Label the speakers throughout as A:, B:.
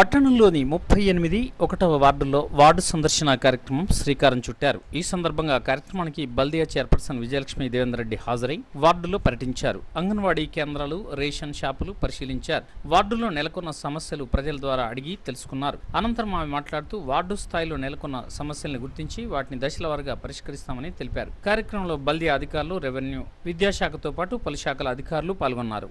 A: పట్టణంలోని ముప్పై ఎనిమిది ఒకటవ వార్డులో వార్డు సందర్శన కార్యక్రమం శ్రీకారం చుట్టారు. ఈ సందర్భంగా కార్యక్రమానికి బల్దియా చైర్పర్సన్ విజయలక్ష్మి దేవేంద్రరెడ్డి హాజరై వార్డులో పర్యటించారు. అంగన్వాడీ కేంద్రాలు రేషన్ షాపులు పరిశీలించారు. వార్డులో నెలకొన్న సమస్యలు ప్రజల ద్వారా అడిగి తెలుసుకున్నారు. అనంతరం ఆమె మాట్లాడుతూ వార్డు స్థాయిలో నెలకొన్న సమస్యలను గుర్తించి వాటిని దశల వారీగా పరిష్కరిస్తామని తెలిపారు. కార్యక్రమంలో బల్దియా అధికారులు రెవెన్యూ విద్యాశాఖతో పాటు పలు శాఖల అధికారులు పాల్గొన్నారు.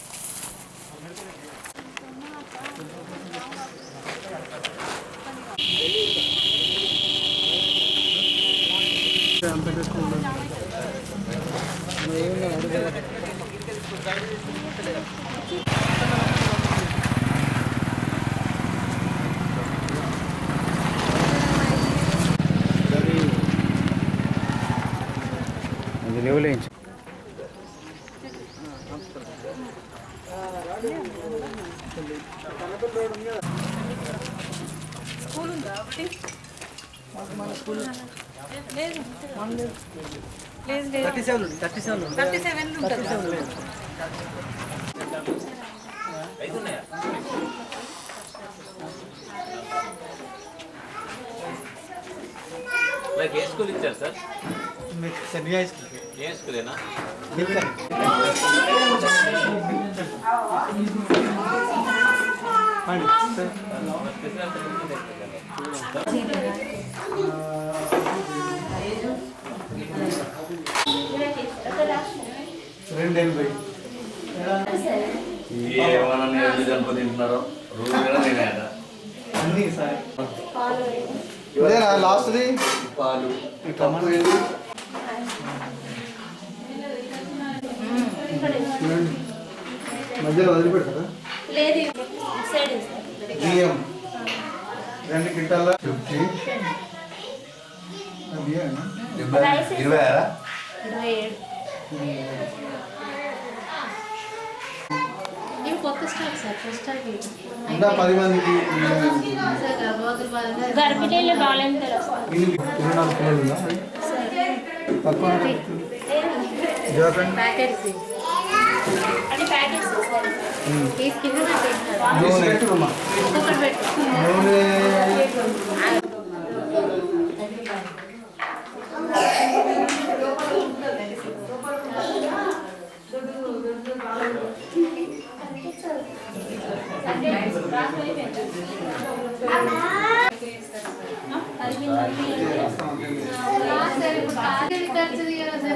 B: ఇటే వస్తుందా? నా, నా, నా, ఇది కదా. స్కూల్ ఉందా ఒకటి లేదు లేదు లేదు thirty seven thirty seven thirty seven
C: like ఏ స్కూల్ ఇచ్చారు సార్
D: హై స్కూల్
C: ఏ స్కూలేనా
D: రెండు ఎనభై
C: ఏమన్నా నేను ఎందుకు అనుకుంటున్నారో రోజు కూడా నేనే
D: అన్నీ సార్ ఇదేనా లాస్ట్ది?
C: పాలు.
D: ఈ టమాటా ఏంటి చూడండి. మధ్యలో వదిలిపెడతారా. బియ్యం. రెండు క్వింటాల ఫిఫ్టీ.
C: ఇరవై ఆరా?
D: పది మందికి తక్కువ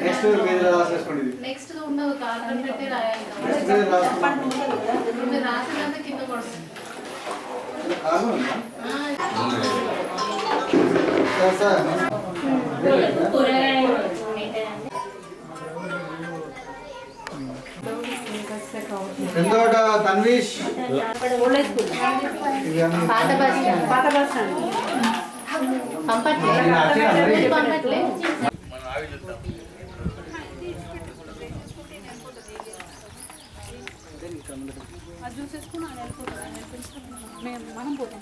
D: నెక్స్ట్ పేజీలో రాసేసుకోండి?
E: కార్టన్ పెట్టి రాయాలి. మీరు రాసినంత కింద కూరగాయలు
D: రెండోట తన్వీష్? ఇవి అన్ని
E: పాత బస్ స్టాండ్. పాత బస్ స్టాండ్. పంపట్లే. పంపట్లే
B: అది చూసేసుకుని ఆయన వెళ్ళిపోతాడు ఆయన వెళ్ళిపోతే మేము మనం పోతాం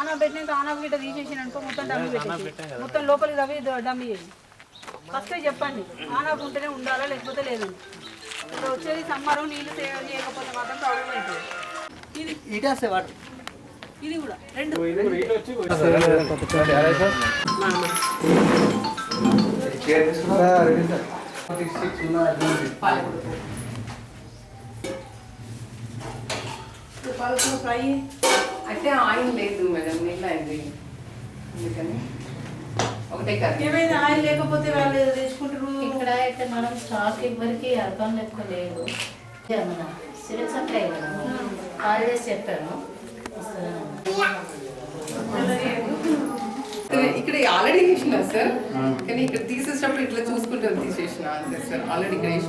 B: ఆనవ పెట్టినాక ఆనవ గిట్ట తీసేసి అనుకో మొత్తం డమ్మి పెట్టేసి. మొత్తం లోపలికి రవి డమ్మి చేసి ఫస్ట్ చెప్పండి ఆనకు ఉంటేనే ఉండాలా లేకపోతే లేదండి? ఇప్పుడు వచ్చేది సమ్మరు నీళ్ళు సేవ చేయకపోతే మాత్రం ప్రాబ్లం అవుతుంది ఇది ఇది కూడా రెండు.
E: ఫ్రై. అంటే ఆయిల్ లేదు మేడం నీళ్ళు అయింది అందుకని ఒకటే కర్రీ
B: ఏమైంది? ఆయిల్ లేకపోతే వాళ్ళు తెచ్చుకుంటారు?
F: ఇక్కడ అయితే మనం స్టాక్ ఎవరికి అర్థం ఎక్కువ లేదు మన సివిల్ సప్లై కదా కాల్ చేసి చెప్పాను.
E: ఇక్కడ ఆల్రెడీ వేసిన సార్ కానీ ఇక్కడ తీసేటప్పుడు ఇట్లా చూసుకుంటూ తీసేసిన సార్. ఆల్రెడీ ఇక్కడ వేసి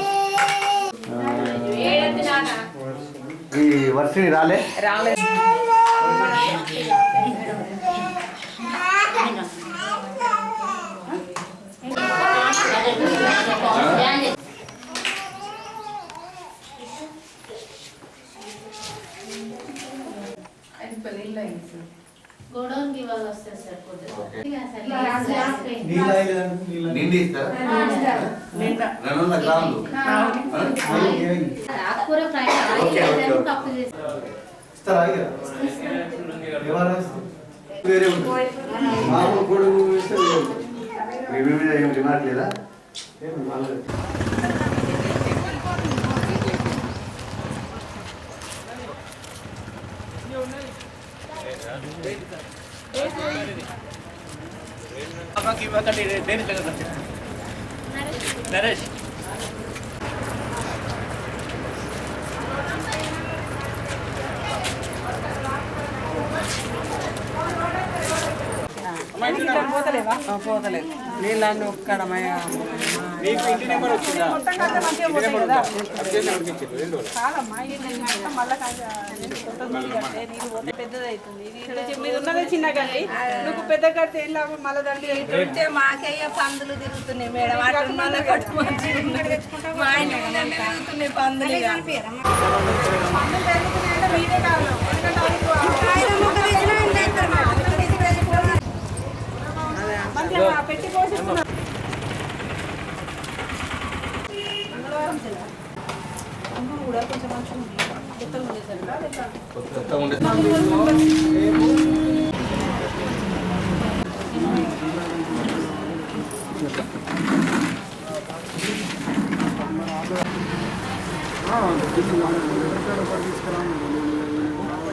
C: ఈ వర్షం రాలే?
F: వస్తే సరిపోతుంది
C: నిండి ఇస్తారా? రెండు వందల గ్రాములు
F: ఆకుకూర ఫ్రై
D: ఇస్తారా? వేరే మామూలు వేస్తే
C: మీద ఏం లేదా
D: ఏం
G: నీళ్ళని ఒక్కడ
B: మొత్తం కంటే మంచిగా పోతాయి కదా కాదమ్మా ఇది మొత్తం మళ్ళా కాదు. కొత్త నీళ్ళు కడితే నీళ్ళు పోతే పెద్దది అవుతుంది ఇది ఇంత చి- మీది ఉన్నదే చిన్న గల్లి నువ్వు పెద్ద కడితే ఏం లాభం మళ్ళీ దాంట్లో
H: ఉంటే మాకయ్య పందులు తిరుగుతున్నాయి మేడం. అటు పందులు.
B: పందులు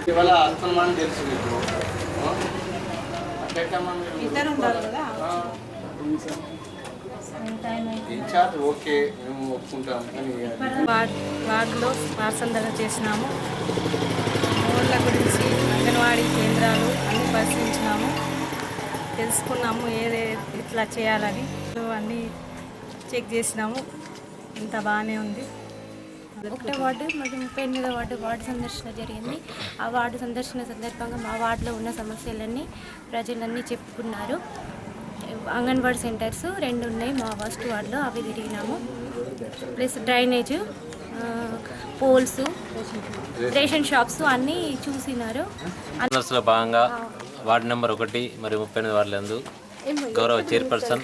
C: ఇవాళ అస్తమానం తెలుసు మీకు
B: ఇద్దరు ఉండాలి కదా.
C: ఇన్ఛార్జ్ ఓకే మేము ఒప్పుకుంటాం. కానీ
I: వార్డ్ వార్డులో వారసందన చేసినాము. ఊళ్ళ గురించి అంగన్వాడీ కేంద్రాలు అన్ని పరిశీలించినాము. తెలుసుకున్నాము ఏదే ఇట్లా చేయాలని. అన్నీ చెక్ చేసినాము. ఇంత బాగానే ఉంది.
J: ఒకటో వార్డు మరియు ముప్పై ఎనిమిదో వార్డు వార్డు సందర్శన జరిగింది. ఆ వార్డు సందర్శన సందర్భంగా మా వార్డులో ఉన్న సమస్యలన్నీ ప్రజలన్నీ చెప్పుకున్నారు. అంగన్వాడీ సెంటర్స్ రెండు ఉన్నాయి మా ఫస్ట్ వార్డులో అవి తిరిగినాము. Plus drainage poles ration shops అన్నీ చూసినారు.
K: లో భాగంగా వార్డు నెంబర్ ఒకటి మరియు ముప్పై ఎనిమిది వార్డులందు గౌరవ చైర్పర్సన్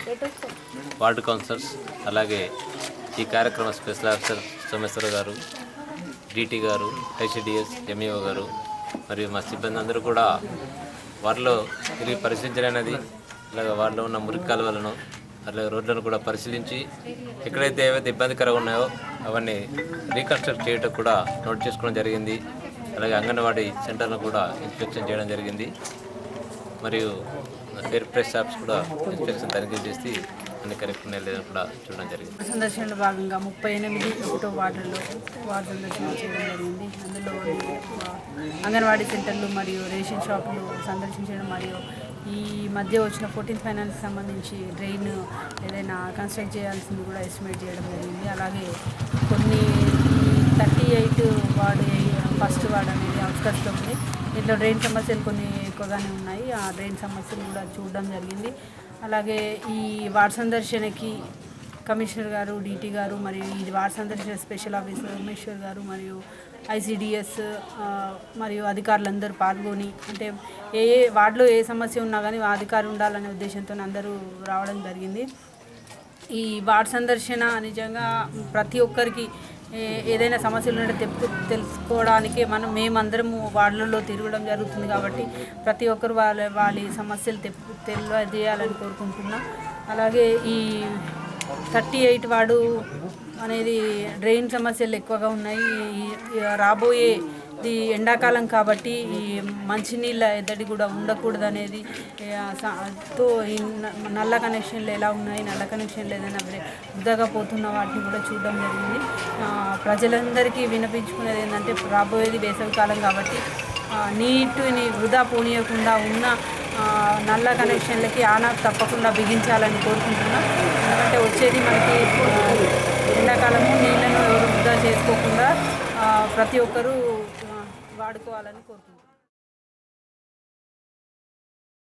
K: వార్డు కౌన్సిలర్స్ అలాగే ఈ కార్యక్రమ స్పెషల్ ఆఫీసర్ సోమేశ్వర గారు డిటి గారు హెచ్డిఎస్ ఎంఈఓ గారు మరియు మా సిబ్బంది అందరూ కూడా వారిలో తిరిగి పరిశీలించలేనది. అలాగే వారిలో ఉన్న మురికి కాలువలను అలాగే రోడ్లను కూడా పరిశీలించి ఎక్కడైతే ఏవైతే ఇబ్బందికరంగా ఉన్నాయో అవన్నీ రీకన్స్ట్రక్ట్ చేయడం కూడా నోట్ చేసుకోవడం జరిగింది. అలాగే అంగన్వాడీ సెంటర్ను కూడా ఇన్స్పెక్షన్ చేయడం జరిగింది. మరియు ఫేర్ ప్రెస్ షాప్స్ కూడా ఇన్స్పెక్షన్ తనిఖీ చేసి అన్ని కరెక్ట్ ఉన్నాయి లేదని కూడా చూడడం జరిగింది.
B: సందర్శనలో భాగంగా ముప్పై ఎనిమిది ఒకటో వార్డుల్లో వార్డు సందర్శన చేయడం జరిగింది. అందులో అంగన్వాడీ సెంటర్లు మరియు రేషన్ షాపులు సందర్శించడం మరియు ఈ మధ్య వచ్చిన ఫోర్టీన్ ఫైనాన్స్ సంబంధించి డ్రైన్ ఏదైనా కన్స్ట్రక్ట్ చేయాల్సింది కూడా ఎస్టిమేట్ చేయడం జరిగింది. అలాగే కొన్ని thirty eight ward first ward అనేది అవుట్స్కట్స్లో ఉంది. దీంట్లో డ్రైన్ సమస్యలు కొన్ని ఎక్కువగానే ఉన్నాయి. ఆ డ్రైన్ సమస్యలు కూడా చూడడం జరిగింది. అలాగే ఈ వార్డ్ సందర్శనకి కమిషనర్ గారు డీటీ గారు మరియు ఈ వార్డ్ సందర్శన స్పెషల్ ఆఫీసర్ ఉమేశ్వర్ గారు మరియు ఐసిడిఎస్ మరియు అధికారులందరూ పాల్గొని అంటే ఏ ఏ వార్డులో ఏ సమస్య ఉన్నా కానీ ఆ అధికారి ఉండాలనే ఉద్దేశంతో అందరూ రావడం జరిగింది. ఈ వార్డ్ సందర్శన నిజంగా ప్రతి ఒక్కరికి ఏదైనా సమస్యలు ఉంటే తెప్పు తెలుసుకోవడానికి మనం మేమందరము వార్డులలో తిరగడం జరుగుతుంది కాబట్టి ప్రతి ఒక్కరు వాళ్ళ వాళ్ళ సమస్యలు తెప్పు తెలియజేయాలని కోరుకుంటున్నాం. అలాగే ఈ థర్టీ ఎయిట్ వాడు అనేది డ్రైన్ సమస్యలు ఎక్కువగా ఉన్నాయి. రాబోయే ఇది ఎండాకాలం కాబట్టి ఈ మంచినీళ్ళ ఎద్దడి కూడా ఉండకూడదు అనేది తో ఈ నల్ల కనెక్షన్లు ఎలా ఉన్నాయి నల్ల కనెక్షన్లు ఏదైనా వృద్ధగా వృధాగా పోతున్న వాటిని కూడా చూడడం జరిగింది. ప్రజలందరికీ వినిపించుకునేది ఏంటంటే రాబోయేది వేసవికాలం కాబట్టి నీటిని వృధా పోనీయకుండా ఉన్న నల్ల కనెక్షన్లకి ఆనా తప్పకుండా బిగించాలని కోరుకుంటున్నాం. అంటే వచ్చేది మనకి ఎండాకాలము నీళ్ళను ఎవరు వృధా చేసుకోకుండా ప్రతి ఒక్కరూ వాడుకోవాలని కోరుకుంటున్నాను